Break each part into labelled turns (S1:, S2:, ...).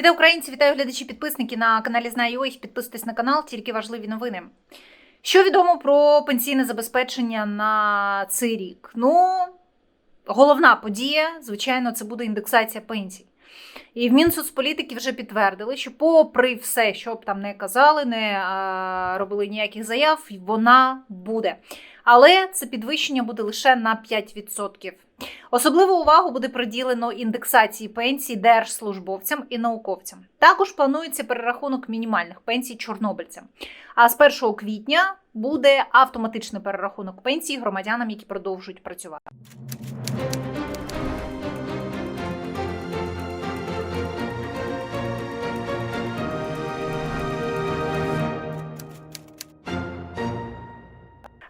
S1: Вітаю українці, вітаю глядачі, підписники на каналі Знаю. Підписуйтесь на канал, тільки важливі новини. Що відомо про пенсійне забезпечення на цей рік? Ну, головна подія, звичайно, це буде індексація пенсій. І в Мінсоцполітики вже підтвердили, що, попри все, що б там не казали, не робили ніяких заяв, вона буде. Але це підвищення буде лише на 5%. Особливу увагу буде приділено індексації пенсій держслужбовцям і науковцям. Також планується перерахунок мінімальних пенсій чорнобильцям. А з 1 квітня буде автоматичний перерахунок пенсій громадянам, які продовжують працювати.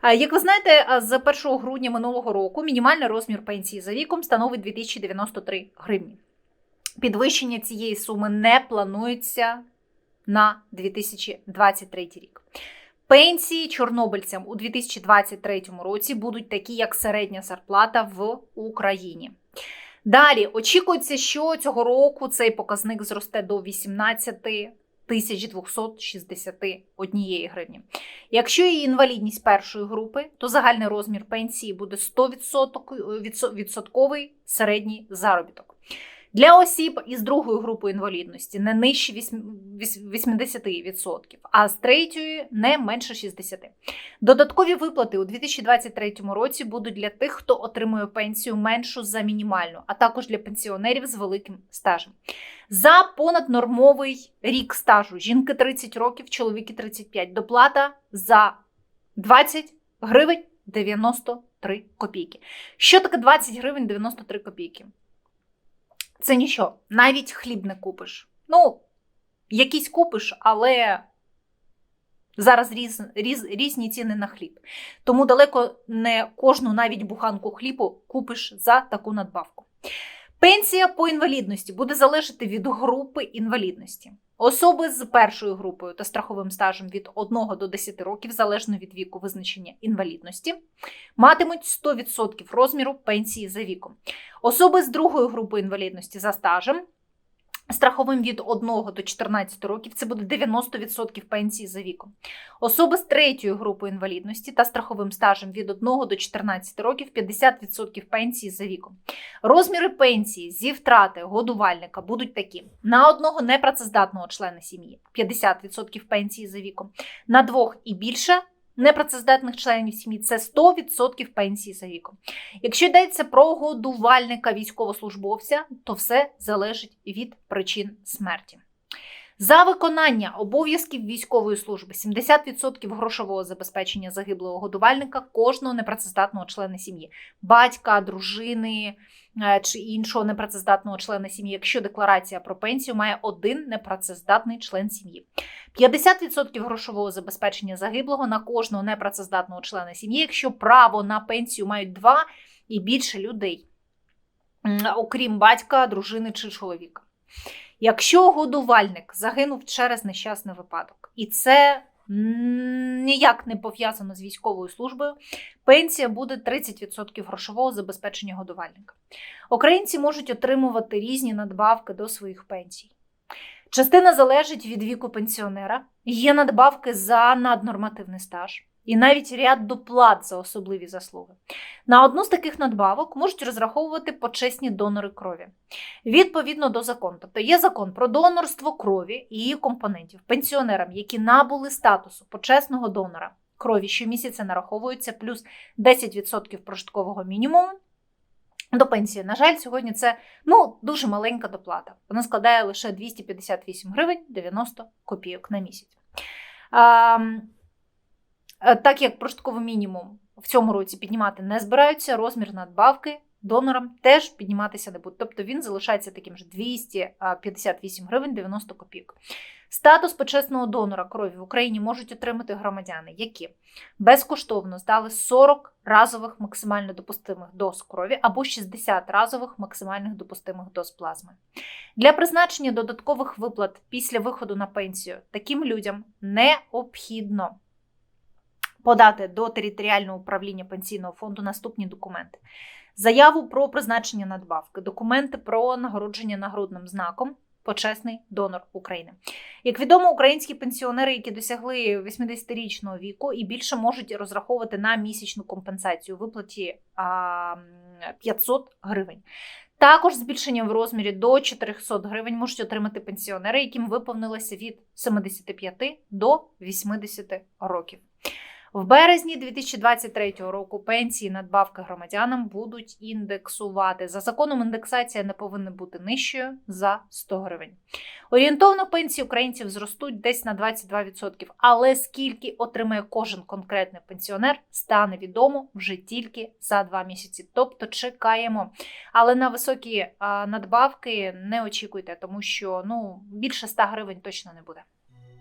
S1: Як ви знаєте, з 1 грудня минулого року мінімальний розмір пенсії за віком становить 2093 гривні. Підвищення цієї суми не планується на 2023 рік. Пенсії чорнобильцям у 2023 році будуть такі, як середня зарплата в Україні. Далі очікується, що цього року цей показник зросте до 18 1261 гривні. Якщо є інвалідність першої групи, то загальний розмір пенсії буде 100% відсотковий середній заробіток. Для осіб із другої групи інвалідності не нижче 80%, а з третьої не менше 60%. Додаткові виплати у 2023 році будуть для тих, хто отримує пенсію меншу за мінімальну, а також для пенсіонерів з великим стажем. За понаднормовий рік стажу жінки 30 років, чоловіки 35. Доплата за 20 гривень 93 копійки. Що таке 20 гривень 93 копійки? Це нічого, навіть хліб не купиш. Ну, якийсь купиш, але зараз різ, різ, різні ціни на хліб. Тому далеко не кожну навіть буханку хлібу купиш за таку надбавку. Пенсія по інвалідності буде залежати від групи інвалідності. Особи з першою групою та страховим стажем від 1 до 10 років, залежно від віку визначення інвалідності, матимуть 100% розміру пенсії за віком. Особи з другої групи інвалідності за стажем, страховим від 1 до 14 років, це буде 90% пенсії за віком. Особи з третьої групи інвалідності та страховим стажем від 1 до 14 років 50% пенсії за віком. Розміри пенсії зі втрати годувальника будуть такі: на одного непрацездатного члена сім'ї 50% пенсії за віком, на двох і більше. Непрацездатних членів сім'ї це 100% пенсії за віком. Якщо йдеться про годувальника військовослужбовця, то все залежить від причин смерті. За виконання обов'язків військової служби 70% грошового забезпечення загиблого годувальника кожного непрацездатного члена сім'ї, батька, дружини чи іншого непрацездатного члена сім'ї, якщо декларація про пенсію має один непрацездатний член сім'ї. 50% грошового забезпечення загиблого на кожного непрацездатного члена сім'ї, якщо право на пенсію мають два і більше людей, окрім батька, дружини чи чоловіка. Якщо годувальник загинув через нещасний випадок, і це ніяк не пов'язано з військовою службою, пенсія буде 30% грошового забезпечення годувальника. Українці можуть отримувати різні надбавки до своїх пенсій. Частина залежить від віку пенсіонера, є надбавки за наднормативний стаж. І навіть ряд доплат за особливі заслуги. На одну з таких надбавок можуть розраховувати почесні донори крові. Відповідно до закону. Тобто є закон про донорство крові і її компонентів пенсіонерам, які набули статусу почесного донора крові, щомісяця нараховуються плюс 10% прожиткового мінімуму. До пенсії, на жаль, сьогодні це ну, дуже маленька доплата. Вона складає лише 258 гривень 90 копійок на місяць. А, так як прожитковий мінімум в цьому році піднімати не збираються, розмір надбавки донорам теж підніматися не буде. Тобто він залишається таким же 258 гривень 90 копійок. Статус почесного донора крові в Україні можуть отримати громадяни, які безкоштовно здали 40 разових максимально допустимих доз крові або 60 разових максимальних допустимих доз плазми. Для призначення додаткових виплат після виходу на пенсію таким людям необхідно подати до територіального управління пенсійного фонду наступні документи. Заяву про призначення надбавки, документи про нагородження нагрудним знаком, почесний донор України. Як відомо, українські пенсіонери, які досягли 80-річного віку і більше можуть розраховувати на місячну компенсацію виплаті а, 500 гривень. Також збільшення в розмірі до 400 гривень можуть отримати пенсіонери, яким виповнилося від 75 до 80 років. В березні 2023 року пенсії надбавки громадянам будуть індексувати. За законом індексація не повинна бути нижчою за 100 гривень. Орієнтовно пенсії українців зростуть десь на 22%, але скільки отримає кожен конкретний пенсіонер, стане відомо вже тільки за два місяці. Тобто чекаємо. Але на високі надбавки не очікуйте, тому що ну більше 100 гривень точно не буде.